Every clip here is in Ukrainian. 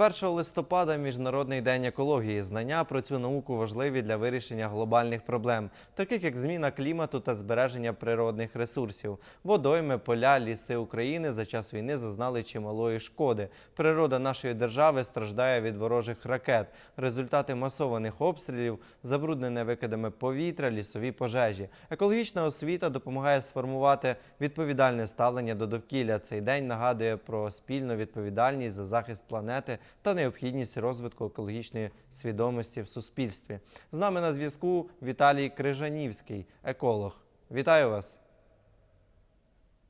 1 листопада Міжнародний день екології. Знання про цю науку важливі для вирішення глобальних проблем, таких як зміна клімату та збереження природних ресурсів. Водойми, поля, ліси України за час війни зазнали чималої шкоди. Природа нашої держави страждає від ворожих ракет. Результати масованих обстрілів, забруднене викидами повітря, лісові пожежі. Екологічна освіта допомагає сформувати відповідальне ставлення до довкілля. Цей день нагадує про спільну відповідальність за захист планети та необхідність розвитку екологічної свідомості в суспільстві. З нами на зв'язку Віталій Крижанівський, еколог. Вітаю вас!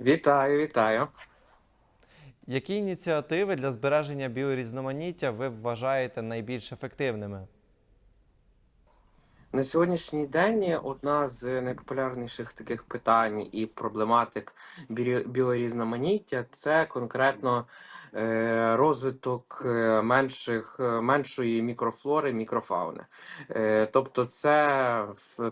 Вітаю, вітаю. Які ініціативи для збереження біорізноманіття ви вважаєте найбільш ефективними? На сьогоднішній день одна з найпопулярніших таких питань і проблематик біорізноманіття це конкретно розвиток е, менших, е, меншої мікрофлори, мікрофауни. Е, Тобто, це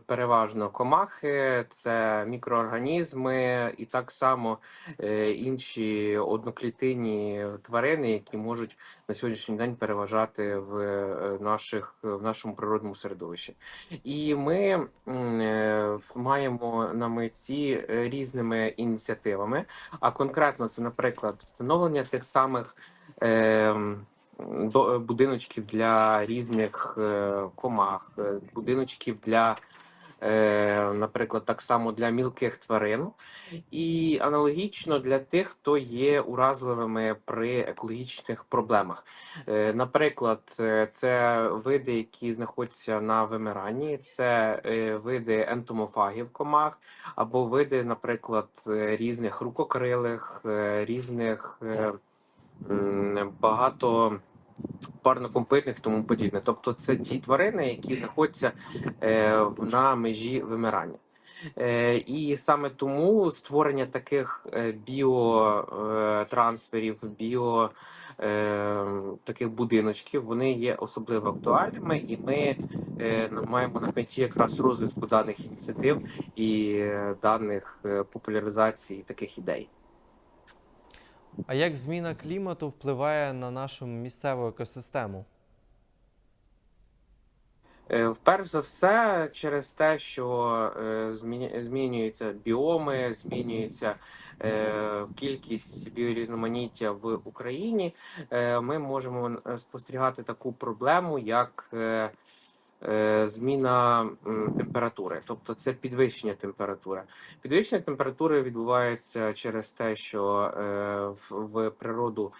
переважно комахи, це мікроорганізми і так само е, інші одноклітинні тварини, які можуть на сьогоднішній день переважати в е, наших в нашому природному середовищі. І ми е, маємо на меті е, різними ініціативами. А конкретно це, наприклад, встановлення тих самих е, до- будиночків для різних е, комах, е, будиночків для, е, наприклад, так само для мілких тварин, і аналогічно для тих, хто є уразливими при екологічних проблемах. Е, Наприклад, е, це види, які знаходяться на вимиранні, це е, види ентомофагів комах, або види, наприклад, е, різних рукокрилих, е, різних е, м, багато парнокопитних і тому подібне. Тобто, це ті тварини, які знаходяться е, на межі вимирання. Е, І саме тому створення таких біотрансферів, біо е, таких будиночків, вони є особливо актуальними, і ми маємо на меті якраз розвитку даних ініціатив і даних популяризації таких ідей. А як зміна клімату впливає на нашу місцеву екосистему? Е, Вперш за все, через те, що е, змінюються біоми, змінюється е, кількість біорізноманіття в Україні, е, ми можемо е, спостерігати таку проблему, як е, е, зміна температури, тобто це підвищення температури. Підвищення температури відбувається через те, що е, в, природу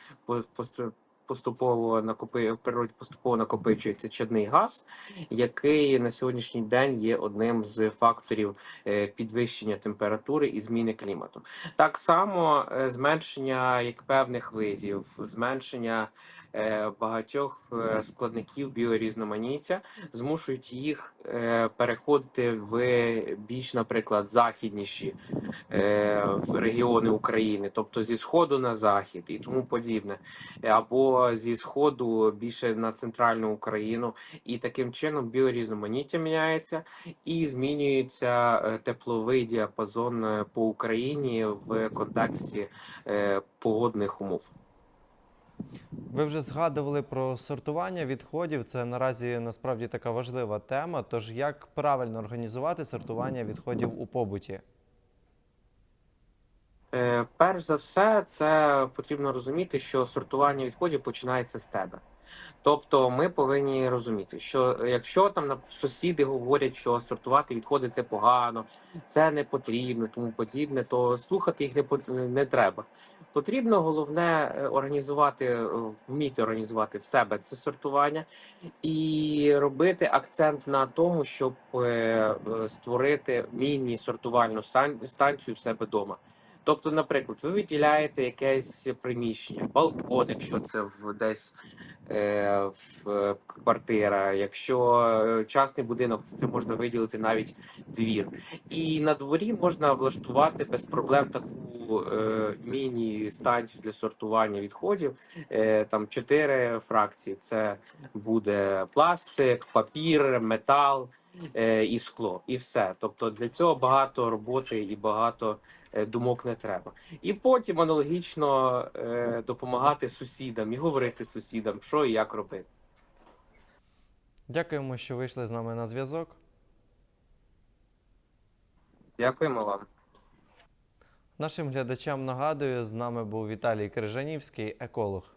поступово накопи в природі поступово накопичується чадний газ, який на сьогоднішній день є одним з факторів е, підвищення температури і зміни клімату. Так само е, зменшення як певних видів, зменшення е, багатьох е, складників біорізноманіття змушують їх е, переходити в більш, наприклад, західніші е, в регіони України, тобто зі сходу на захід і тому подібне, або зі сходу більше на центральну Україну, і таким чином біорізноманіття міняється і змінюється е, тепловий діапазон е, по Україні в контексті е, погодних умов. Ви вже згадували про сортування відходів. Це наразі насправді така важлива тема. Тож як правильно організувати сортування відходів у побуті? Е, Перш за все, це потрібно розуміти, що сортування відходів починається з тебе. Тобто, ми повинні розуміти, що якщо там сусіди говорять, що сортувати відходи це погано, це не потрібно, тому подібне, то слухати їх не пот- не треба. Потрібно головне е, організувати, е, вміти організувати в себе це сортування і робити акцент на тому, щоб е, е, створити міні-сортувальну сан- станцію в себе вдома. Тобто, наприклад, ви виділяєте якесь приміщення, балкон, якщо це в десь е, в е, квартира, якщо е, частний будинок, то це можна виділити навіть двір. І на дворі можна влаштувати без проблем таку е, міні-станцію для сортування відходів. Е, там чотири фракції: це буде пластик, папір, метал. Е, і скло, і все. Тобто для цього багато роботи і багато е, думок не треба. І потім аналогічно е, допомагати сусідам і говорити сусідам, що і як робити. Дякуємо, що вийшли з нами на зв'язок. Дякуємо вам. Нашим глядачам нагадую, з нами був Віталій Крижанівський, еколог.